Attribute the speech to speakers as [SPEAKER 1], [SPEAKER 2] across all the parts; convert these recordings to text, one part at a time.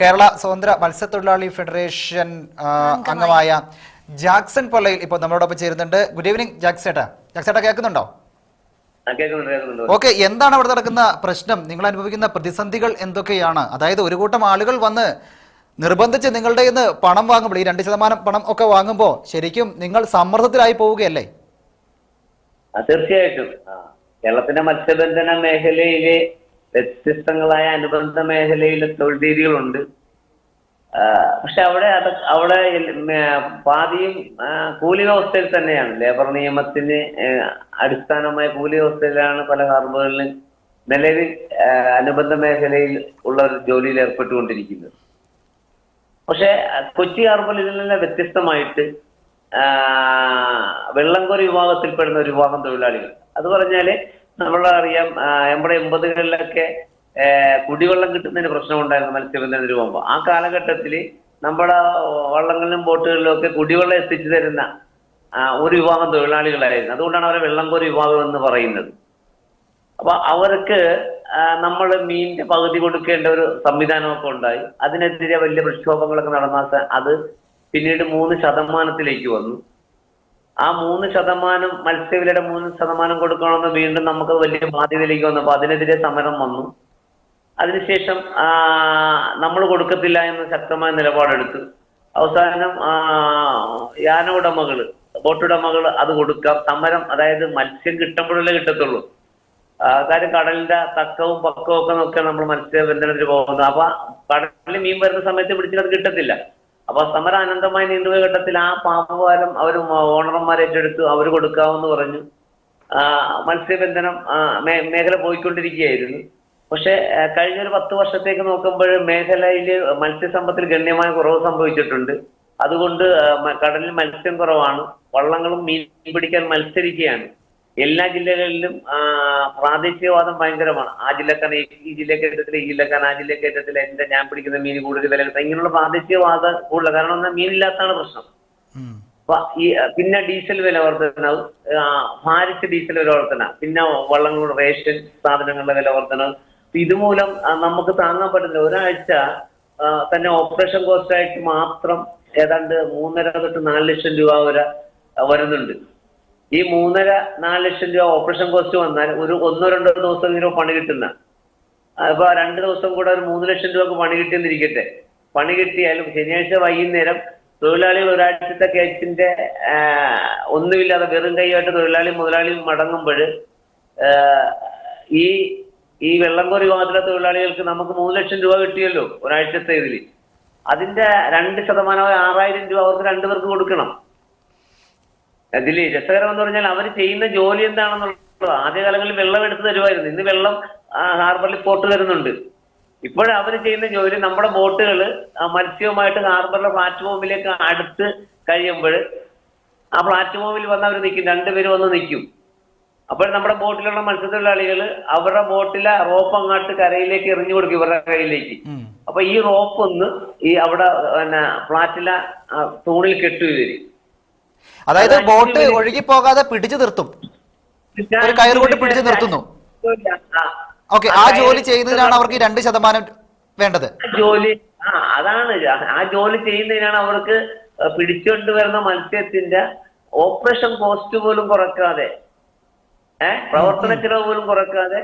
[SPEAKER 1] കേരള സ്വതന്ത്ര മത്സ്യത്തൊഴിലാളി ഫെഡറേഷൻ അംഗമായ. ജാക്സൺ പൊള്ളയിൽ ഇപ്പോൾ നമ്മളോടൊപ്പം ചേരുന്നുണ്ട്. Good evening ജാക്സേട്ടാ. ജാക്സേട്ടാ കേൾക്കുന്നുണ്ടോ? ഓക്കെ എന്താണ് അവിടെ നടക്കുന്ന പ്രശ്നം? നിങ്ങൾ അനുഭവിക്കുന്ന പ്രതിസന്ധികൾ എന്തൊക്കെയാണ്? അതായത് ഒരു കൂട്ടം ആളുകൾ വന്ന് നിർബന്ധിച്ച് നിങ്ങളുടെ നിന്ന് പണം വാങ്ങുമ്പോൾ ഈ രണ്ട് ശതമാനം പണം ഒക്കെ വാങ്ങുമ്പോൾ ശരിക്കും നിങ്ങൾ സമ്മർദ്ദത്തിലായി പോവുകയല്ലേ?
[SPEAKER 2] തീർച്ചയായിട്ടും. കേരളത്തിന്റെ മത്സ്യബന്ധന മേഖലയിലെ വ്യത്യസ്തങ്ങളായ അനുബന്ധ മേഖലയിലെ തൊഴിൽ രീതികളുണ്ട് പക്ഷെ അവിടെ അത് അവിടെ പാതിയും കൂലി വ്യവസ്ഥയിൽ തന്നെയാണ്. ലേബർ നിയമത്തിന് അടിസ്ഥാനമായ കൂലി വ്യവസ്ഥയിലാണ് പല ഹാർബറുകളിലും നിലവിൽ അനുബന്ധ മേഖലയിൽ ഉള്ള ഒരു ജോലിയിൽ ഏർപ്പെട്ടുകൊണ്ടിരിക്കുന്നത്. പക്ഷെ കൊച്ചി ഹാർബറിൽ ഇതിൽ നിന്ന് വ്യത്യസ്തമായിട്ട് വെള്ളംകോരി വിഭാഗത്തിൽപ്പെടുന്ന ഒരു വിഭാഗം തൊഴിലാളികൾ. അത് പറഞ്ഞാൽ നമ്മളറിയാം നമ്മുടെ എൺപതുകളിലൊക്കെ കുടിവെള്ളം കിട്ടുന്നതിന് പ്രശ്നമുണ്ടായിരുന്നു മത്സ്യബന്ധനത്തിന് പോകുമ്പോൾ ആ കാലഘട്ടത്തിൽ നമ്മുടെ വള്ളങ്ങളിലും ബോട്ടുകളിലും ഒക്കെ കുടിവെള്ളം എത്തിച്ചു തരുന്ന ഒരു വിഭാഗം തൊഴിലാളികളായിരുന്നു. അതുകൊണ്ടാണ് അവരെ വെള്ളംകോരി വിഭാഗം എന്ന് പറയുന്നത്. അപ്പൊ അവർക്ക് നമ്മൾ മീനിന്റെ പകുതി കൊടുക്കേണ്ട ഒരു സംവിധാനമൊക്കെ ഉണ്ടായി. അതിനെതിരെ വലിയ പ്രക്ഷോഭങ്ങളൊക്കെ നടന്ന അത് പിന്നീട് മൂന്ന് ശതമാനത്തിലേക്ക് വന്നു. ആ മൂന്ന് ശതമാനം മത്സ്യവിലയുടെ മൂന്ന് ശതമാനം കൊടുക്കണമെന്ന് വീണ്ടും നമുക്ക് വലിയ ബാധ്യതയിലേക്ക് വന്നു. അപ്പൊ അതിനെതിരെ സമരം വന്നു. അതിനുശേഷം നമ്മൾ കൊടുക്കത്തില്ല എന്ന് ശക്തമായ നിലപാടെടുത്തു. അവസാനം യാന ഉടമകൾ ബോട്ടുടമകൾ അത് കൊടുക്കാം. സമരം അതായത് മത്സ്യം കിട്ടുമ്പോഴല്ലേ കിട്ടത്തുള്ളൂ. കാര്യം കടലിന്റെ തക്കവും പക്കവും ഒക്കെ നോക്കിയാണ് നമ്മൾ മത്സ്യബന്ധനത്തിന് പോകുന്നത്. അപ്പൊ കടലിൽ മീൻ വരുന്ന സമയത്ത് പിടിച്ചിട്ട് അത് കിട്ടത്തില്ല. അപ്പൊ സമരം അനന്തമായി ഘട്ടത്തിൽ ആ പാമ്പുപാലം അവർ ഓണർമാരെ ഏറ്റെടുത്തു അവർ കൊടുക്കാമെന്ന് പറഞ്ഞു. മത്സ്യബന്ധനം മേഖല പോയിക്കൊണ്ടിരിക്കുകയായിരുന്നു. പക്ഷെ കഴിഞ്ഞ ഒരു പത്ത് വർഷത്തേക്ക് നോക്കുമ്പോൾ മേഖലയിൽ മത്സ്യസമ്പത്തിൽ ഗണ്യമായ കുറവ് സംഭവിച്ചിട്ടുണ്ട്. അതുകൊണ്ട് കടലിൽ മത്സ്യം കുറവാണ്. വള്ളങ്ങളും മീൻ പിടിക്കാൻ മത്സരിക്കുകയാണ്. എല്ലാ ജില്ലകളിലും പ്രാദേശികവാദം ഭയങ്കരമാണ്. ആ ജില്ലക്കാരൻ ഈ- ജില്ല ജില്ലക്കയറ്റത്തിൽ ഈ ജില്ലക്കാരൻ ആ ജില്ലക്കയറ്റത്തിൽ എന്റെ ഞാൻ പിടിക്കുന്ന മീൻ കൂടുതൽ വില കിട്ടും ഇങ്ങനെയുള്ള പ്രാദേശികവാദം കൂടുതൽ കാരണം എന്നാൽ മീനില്ലാത്താണ് പ്രശ്നം. അപ്പൊ ഈ പിന്നെ ഡീസൽ വില വർധന ഭാരിച്ച ഡീസൽ വില വർധന പിന്നെ വള്ളങ്ങളുടെ റേഷൻ സാധനങ്ങളുടെ വില വർധന. ഇതുമൂലം നമുക്ക് താങ്ങാൻ പറ്റുന്ന ഒരാഴ്ച തന്നെ ഓപ്പറേഷൻ കോസ്റ്റ് ആയിട്ട് മാത്രം ഏതാണ്ട് മൂന്നര തൊട്ട് നാല് ലക്ഷം രൂപ വരെ വരുന്നുണ്ട്. ഈ മൂന്നര നാല് ലക്ഷം രൂപ ഓപ്പറേഷൻ കോസ്റ്റ് വന്നാൽ ഒരു ഒന്നോ രണ്ടോ ദിവസം ഇതിനോ പണി കിട്ടുന്ന. അപ്പൊ രണ്ട് ദിവസം കൂടെ ഒരു മൂന്ന് ലക്ഷം രൂപക്ക് പണി കിട്ടിയെന്നിരിക്കട്ടെ. പണി കിട്ടിയാലും ശനിയാഴ്ച വൈകുന്നേരം തൊഴിലാളികൾ ഒരാഴ്ചത്തെ കേസിന്റെ ഒന്നുമില്ലാതെ വെറും കൈയായിട്ട് തൊഴിലാളി മുതലാളി മടങ്ങുമ്പോൾ ഈ ഈ വെള്ളംകോരി വിഭാഗത്തിലെ തൊഴിലാളികൾക്ക് നമുക്ക് മൂന്ന് ലക്ഷം രൂപ കിട്ടിയല്ലോ ഒരാഴ്ചത്തെ ഇതിൽ അതിന്റെ രണ്ട് ശതമാനമായ ആറായിരം രൂപ അവർക്ക് രണ്ടുപേർക്ക് കൊടുക്കണം. അതിൽ രസകരം എന്ന് പറഞ്ഞാൽ അവർ ചെയ്യുന്ന ജോലി എന്താണെന്നുള്ളത് ആദ്യ കാലങ്ങളിൽ വെള്ളം എടുത്തു തരുമായിരുന്നു. ഇന്ന് വെള്ളം ആ, ഹാർബറിൽ പോട്ട് തരുന്നുണ്ട്. ഇപ്പോൾ അവർ ചെയ്യുന്ന ജോലി നമ്മുടെ ബോട്ടുകൾ മത്സ്യവുമായിട്ട് ഹാർബറിലെ പ്ലാറ്റ്ഫോമിലേക്ക് അടുത്ത് കഴിയുമ്പോൾ ആ പ്ലാറ്റ്ഫോമിൽ വന്ന് അവർ നിൽക്കും രണ്ടുപേരും വന്ന് നിൽക്കും അപ്പോൾ നമ്മുടെ ബോട്ടിലുള്ള മത്സ്യത്തൊഴിലാളികൾ അവരുടെ ബോട്ടിലെ റോപ്പ് അങ്ങോട്ട് കരയിലേക്ക് എറിഞ്ഞു കൊടുക്കും ഇവരുടെ
[SPEAKER 1] കരയിലേക്ക്.
[SPEAKER 2] അപ്പൊ ഈ റോപ്പ് ഒന്ന് ഈ അവിടെ പിന്നെ ഫ്ലാറ്റിലെ തൂണിൽ കെട്ടു ഇവർ.
[SPEAKER 1] അതായത് ബോട്ട് ഒഴുകി പോകാതെ പിടിച്ചു നിർത്തും. ഒരു കയർ കൊണ്ട് പിടിച്ചു നിർത്തുന്നു. ഓക്കെ ആ ജോലി ചെയ്യുന്നതിനാണ് അവർക്ക് രണ്ട് ശതമാനം വേണ്ടത്.
[SPEAKER 2] ജോലി ആ അതാണ് ആ- ആ ജോലി ചെയ്യുന്നതിനാണ് അവർക്ക് പിടിച്ചുകൊണ്ട് വരുന്ന മത്സ്യത്തിന്റെ ഓപ്പറേഷൻ കോസ്റ്റ് പോലും കുറക്കാതെ ഏഹ് പ്രവർത്തന ചെലവ് പോലും കുറക്കാതെ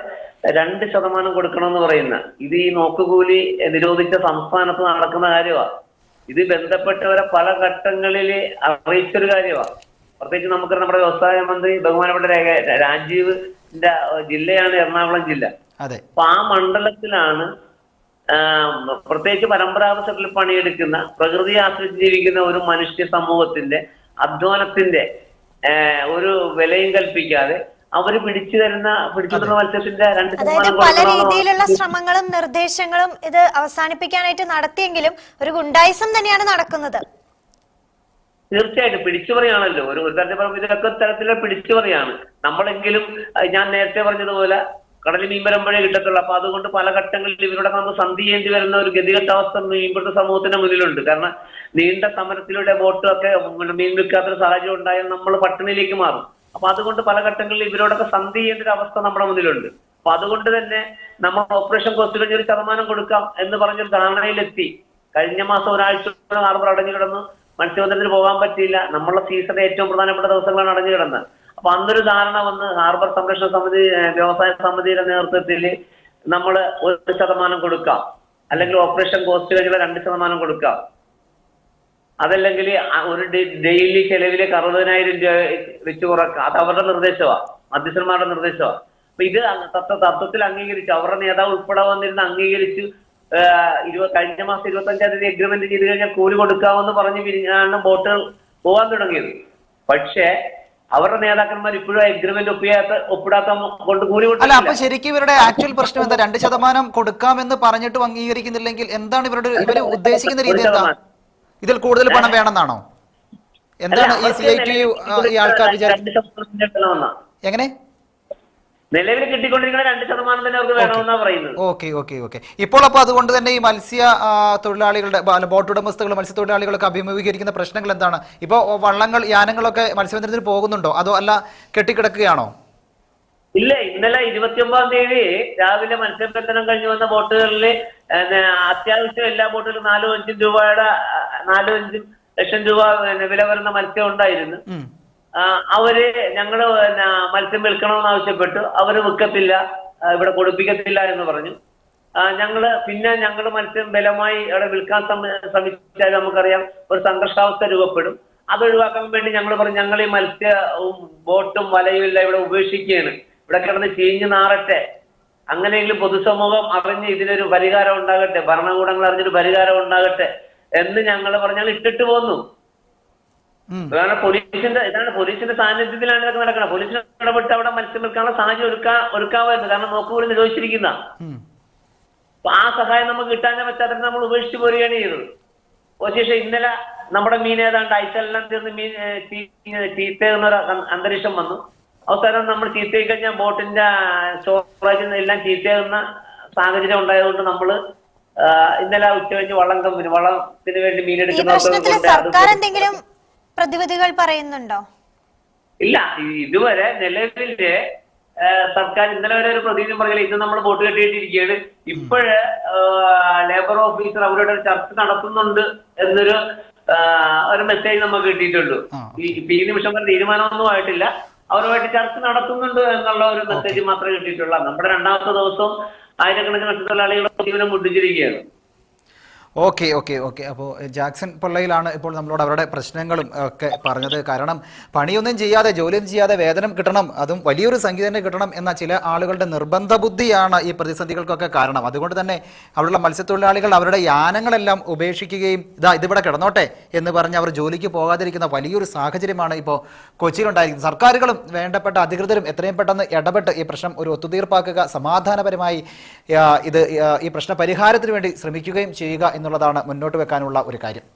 [SPEAKER 2] രണ്ട് ശതമാനം കൊടുക്കണമെന്ന് പറയുന്ന ഇത് ഈ നോക്കുകൂലി നിരോധിച്ച സംസ്ഥാനത്ത് നടക്കുന്ന കാര്യമാണ് ഇത് ബന്ധപ്പെട്ടവരെ പല ഘട്ടങ്ങളിൽ അറിയിച്ചൊരു കാര്യമാണ് പ്രത്യേകിച്ച് നമുക്ക് നമ്മുടെ വ്യവസായ മന്ത്രി ബഹുമാനപ്പെട്ട രേഖ രാജീവിന്റെ ജില്ലയാണ് എറണാകുളം ജില്ല. അപ്പൊ ആ മണ്ഡലത്തിലാണ് പ്രത്യേകിച്ച് പരമ്പരാഗത പണിയെടുക്കുന്ന പ്രകൃതിയെ ആശ്രയിച്ച് ജീവിക്കുന്ന ഒരു മനുഷ്യ സമൂഹത്തിന്റെ അധ്വാനത്തിന്റെ ഒരു വിലയും കൽപ്പിക്കാതെ അവർ പിടിച്ചു തരുന്ന പിടിച്ചു തരുന്ന മത്സ്യത്തിന്റെ രണ്ട്
[SPEAKER 3] അതായത് പല രീതിയിലുള്ള ശ്രമങ്ങളും നിർദ്ദേശങ്ങളും ഇത് അവസാനിപ്പിക്കാനായിട്ട് നടത്തിയെങ്കിലും ഒരു ഗുണ്ടായിസം തന്നെയാണ് നടക്കുന്നത്.
[SPEAKER 2] തീർച്ചയായിട്ടും പിടിച്ചുപറിയാണല്ലോ ഒരു ഒരു തരത്തിൽ പറയുമ്പോൾ ഇതിലൊക്കെ തരത്തിലുള്ള പിടിച്ചുപറിയാണ് നമ്മളെങ്കിലും ഞാൻ നേരത്തെ പറഞ്ഞതുപോലെ കടലിൽ മീൻ വരുമ്പോഴേ കിട്ടത്തുള്ളൂ. അപ്പൊ അതുകൊണ്ട് പല ഘട്ടങ്ങളിൽ ഇവരുടെ നമ്മൾ സന്ധി ചെയ്യേണ്ടി വരുന്ന ഒരു ഗതികെട്ട അവസ്ഥ മീൻപിടുത്ത സമൂഹത്തിന്റെ മുന്നിലുണ്ട്. കാരണം നീണ്ട സമരത്തിലൂടെ ബോട്ടൊക്കെ മീൻ വിൽക്കാത്തൊരു സാഹചര്യം ഉണ്ടായാൽ നമ്മൾ പട്ടിണിയിലേക്ക് മാറും. അപ്പൊ അതുകൊണ്ട് പല ഘട്ടങ്ങളിൽ ഇവരോടൊക്കെ സന്ധി ചെയ്യേണ്ട ഒരു അവസ്ഥ നമ്മുടെ മുന്നിലുണ്ട്. അപ്പൊ അതുകൊണ്ട് തന്നെ നമ്മൾ ഓപ്പറേഷൻ കോസ്റ്റുകൾ ഒരു ശതമാനം കൊടുക്കാം എന്ന് പറഞ്ഞൊരു ധാരണയിലെത്തി. കഴിഞ്ഞ മാസം ഒരാഴ്ച ഹാർബർ അടഞ്ഞു കിടന്നു. മത്സ്യബന്ധനത്തിന് പോകാൻ പറ്റിയില്ല. നമ്മളെ സീസണിലെ ഏറ്റവും പ്രധാനപ്പെട്ട ദിവസങ്ങളാണ് അടഞ്ഞു കിടന്നത് അപ്പൊ അന്നൊരു ധാരണ വന്ന് ഹാർബർ സംരക്ഷണ സമിതി വ്യവസായ സമിതിയുടെ നേതൃത്വത്തിൽ നമ്മൾ ഒരു ശതമാനം കൊടുക്കാം. അല്ലെങ്കിൽ ഓപ്പറേഷൻ കോസ്റ്റ് കഴിഞ്ഞുള്ള രണ്ട് ശതമാനം കൊടുക്കാം. അതല്ലെങ്കിൽ ഒരു ഡെയിലി ചെലവിലേക്ക് അറുപതിനായിരം രൂപ വെച്ച് കുറക്കുക അത് അവരുടെ നിർദ്ദേശമാണ് മധ്യസ്ഥന്മാരുടെ നിർദ്ദേശമാണ് അപ്പൊ ഇത് തത്വ തത്വത്തിൽ അംഗീകരിച്ചു. അവരുടെ നേതാവ് ഉൾപ്പെടെ വന്നിരുന്ന് അംഗീകരിച്ചു. ഇരുപത് ഇരുപ കഴിഞ്ഞ മാസം ഇരുപത്തി അഞ്ചാം തീയതി എഗ്രിമെന്റ് ചെയ്ത് കഴിഞ്ഞാൽ കൂലി കൊടുക്കാമെന്ന് പറഞ്ഞ് പിരിഞ്ഞാണ് ബോട്ടുകൾ പോകാൻ തുടങ്ങിയത്. പക്ഷേ അവരുടെ നേതാക്കന്മാർ ഇപ്പോഴും എഗ്രിമെന്റ് ഒപ്പിയാത്ത ഒപ്പിടാത്ത കൊണ്ട് കൂലി
[SPEAKER 1] അല്ല അപ്പൊ ശരിക്കും ഇവരുടെ ആക്ച്വൽ പ്രശ്നം എന്താ? രണ്ട് ശതമാനം കൊടുക്കാമെന്ന് പറഞ്ഞിട്ടും അംഗീകരിക്കുന്നില്ലെങ്കിൽ എന്താണ് ഇവരുടെ ഇവർ ഉദ്ദേശിക്കുന്ന രീതി എന്താ? ഇതിൽ കൂടുതൽ പണം വേണമെന്നാണോ? എന്താണ് ഈ സി ഐ ടി ഈ ആൾക്കാർ വിചാരിക്കുന്നത്. എങ്ങനെ?
[SPEAKER 2] നിലവിൽ കിട്ടിക്കൊണ്ടിരിക്കുന്ന രണ്ട് ശതമാനം തന്നെ അവർക്ക് പറയുന്നത്.
[SPEAKER 1] Okay okay okay. ഇപ്പോൾ അപ്പോൾ അതുകൊണ്ട് തന്നെ ഈ മത്സ്യ തൊഴിലാളികളുടെ ബോട്ട് ഉടമസ്ഥകൾ മത്സ്യത്തൊഴിലാളികളൊക്കെ അഭിമുഖീകരിക്കുന്ന പ്രശ്നങ്ങൾ എന്താണ്? ഇപ്പോൾ വള്ളങ്ങൾ യാനങ്ങളൊക്കെ മത്സ്യബന്ധനത്തിന് പോകുന്നുണ്ടോ? അതോ അല്ല കെട്ടിക്കിടക്കുകയാണോ?
[SPEAKER 2] ഇല്ല ഇന്നലെ ഇരുപത്തിയൊമ്പതാം തീയതി രാവിലെ മത്സ്യബന്ധനം കഴിഞ്ഞു വന്ന ബോട്ടുകളിൽ അത്യാവശ്യം എല്ലാ ബോട്ടുകളിലും നാലും അഞ്ചും രൂപയുടെ നാലും അഞ്ചും ലക്ഷം രൂപ വില വരുന്ന മത്സ്യം ഉണ്ടായിരുന്നു. അവർ ഞങ്ങൾ മത്സ്യം വിൽക്കണമെന്ന് ആവശ്യപ്പെട്ടു. അവർ വിൽക്കത്തില്ല ഇവിടെ കൊടുപ്പിക്കത്തില്ല എന്ന് പറഞ്ഞു. ഞങ്ങൾ പിന്നെ ഞങ്ങൾ മത്സ്യം ബലമായി അവിടെ വിൽക്കാൻ ശ്രമ- ശ്രമിച്ചാൽ നമുക്കറിയാം ഒരു സംഘർഷാവസ്ഥ രൂപപ്പെടും. അത് ഒഴിവാക്കാൻ വേണ്ടി ഞങ്ങൾ പറഞ്ഞു ഞങ്ങൾ ഈ മത്സ്യവും ബോട്ടും വലയും എല്ലാം ഇവിടെ ഉപേക്ഷിക്കുകയാണ്. ഇവിടെ കിടന്ന് ചീഞ്ഞു നാറട്ടെ. അങ്ങനെയെങ്കിലും പൊതുസമൂഹം അറിഞ്ഞ് ഇതിനൊരു പരിഹാരം ഉണ്ടാകട്ടെ. ഭരണകൂടങ്ങൾ അറിഞ്ഞൊരു പരിഹാരം ഉണ്ടാകട്ടെ എന്ന് ഞങ്ങൾ പറഞ്ഞാൽ ഇട്ടിട്ട് പോന്നു. അതാണ് പോലീസിന്റെ ഇതാണ് പോലീസിന്റെ സാന്നിധ്യത്തിലാണ് ഇതൊക്കെ നടക്കുന്നത് പോലീസിന് ഇടപെട്ട് അവിടെ മത്സ്യം വിൽക്കാനുള്ള സാഹചര്യം ഒരുക്കാ ഒരുക്കാമായിരുന്നു കാരണം നോക്കുകൂടി നിരോധിച്ചിരിക്കുന്ന. അപ്പൊ ആ സഹായം നമുക്ക് കിട്ടാനേ പറ്റാത്ത നമ്മൾ ഉപേക്ഷിച്ച് പോരുകയാണ് ചെയ്തത്. ശേഷം ഇന്നലെ നമ്മുടെ മീൻ ഏതാണ്ട് ഐസെല്ലാം തീർന്ന് മീൻ ഏ, എന്നൊരു ഒരു അന്തരീക്ഷം വന്നു. അവസാനം നമ്മൾ ചീത്തയായി കഴിഞ്ഞാൽ ബോട്ടിന്റെ സ്റ്റോറേജിൽ നിന്ന് എല്ലാം ചീത്തയാകുന്ന സാഹചര്യം ഉണ്ടായതുകൊണ്ട് നമ്മൾ ഇന്നലെ ഉച്ച കഴിഞ്ഞ് വള്ളം കമ്പനി വള്ളത്തിന് വേണ്ടി
[SPEAKER 3] സർക്കാർ എന്തെങ്കിലും പ്രതിവിധികൾ പറയുന്നുണ്ടോ?
[SPEAKER 2] ഇല്ല ഈ- ഇതുവരെ നിലവിലെ സർക്കാർ ഇന്നലെ വരെ ഒരു പ്രതിനിധി പറഞ്ഞില്ല ഇന്ന് നമ്മൾ ബോട്ട് കെട്ടിയിട്ടിരിക്കുകയാണ്. ഇപ്പോഴ് ലേബർ ഓഫീസർ അവരോട് ഒരു ചർച്ച നടത്തുന്നുണ്ട് എന്നൊരു ഒരു മെസ്സേജ് നമുക്ക് കിട്ടിയിട്ടുള്ളൂ. ഈ നിമിഷം വരെ തീരുമാനമൊന്നും ആയിട്ടില്ല. അവരുമായിട്ട് ചർച്ച നടത്തുന്നുണ്ട് എന്നുള്ള ഒരു മെസ്സേജ് മാത്രമേ കിട്ടിയിട്ടുള്ളൂ. നമ്മുടെ രണ്ടാമത്തെ ദിവസം ആയിരക്കണക്കിന് മത്സ്യത്തൊഴിലാളികൾ ജീവനം മുട്ടിച്ചിരിക്കുകയാണ്.
[SPEAKER 1] Okay okay okay. അപ്പോൾ ജാക്സൺ പിള്ളയിലാണ് ഇപ്പോൾ നമ്മളോട് അവരുടെ പ്രശ്നങ്ങളും ഒക്കെ പറഞ്ഞത്. കാരണം പണിയൊന്നും ചെയ്യാതെ ജോലിയൊന്നും ചെയ്യാതെ വേതനം കിട്ടണം അതും വലിയൊരു സംഖ്യ തന്നെ കിട്ടണം എന്ന ചില ആളുകളുടെ നിർബന്ധ ബുദ്ധിയാണ് ഈ പ്രതിസന്ധികൾക്കൊക്കെ കാരണം. അതുകൊണ്ട് തന്നെ അവിടെയുള്ള മത്സ്യത്തൊഴിലാളികൾ അവരുടെ യാനങ്ങളെല്ലാം ഉപേക്ഷിക്കുകയും ഇതാ ഇതിവിടെ കിടന്നോട്ടെ എന്ന് പറഞ്ഞ് അവർ ജോലിക്ക് പോകാതിരിക്കുന്ന വലിയൊരു സാഹചര്യമാണ് ഇപ്പോൾ കൊച്ചിയിലുണ്ടായിരിക്കുന്നത്. സർക്കാരുകളും വേണ്ടപ്പെട്ട അധികൃതരും എത്രയും പെട്ടെന്ന് ഇടപെട്ട് ഈ പ്രശ്നം ഒരു ഒത്തുതീർപ്പാക്കുക സമാധാനപരമായി ഇത് ഈ പ്രശ്ന പരിഹാരത്തിന് വേണ്ടി ശ്രമിക്കുകയും ചെയ്യുക എന്നുള്ളതാണ് മുന്നോട്ട് വെക്കാനുള്ള ഒരു കാര്യം.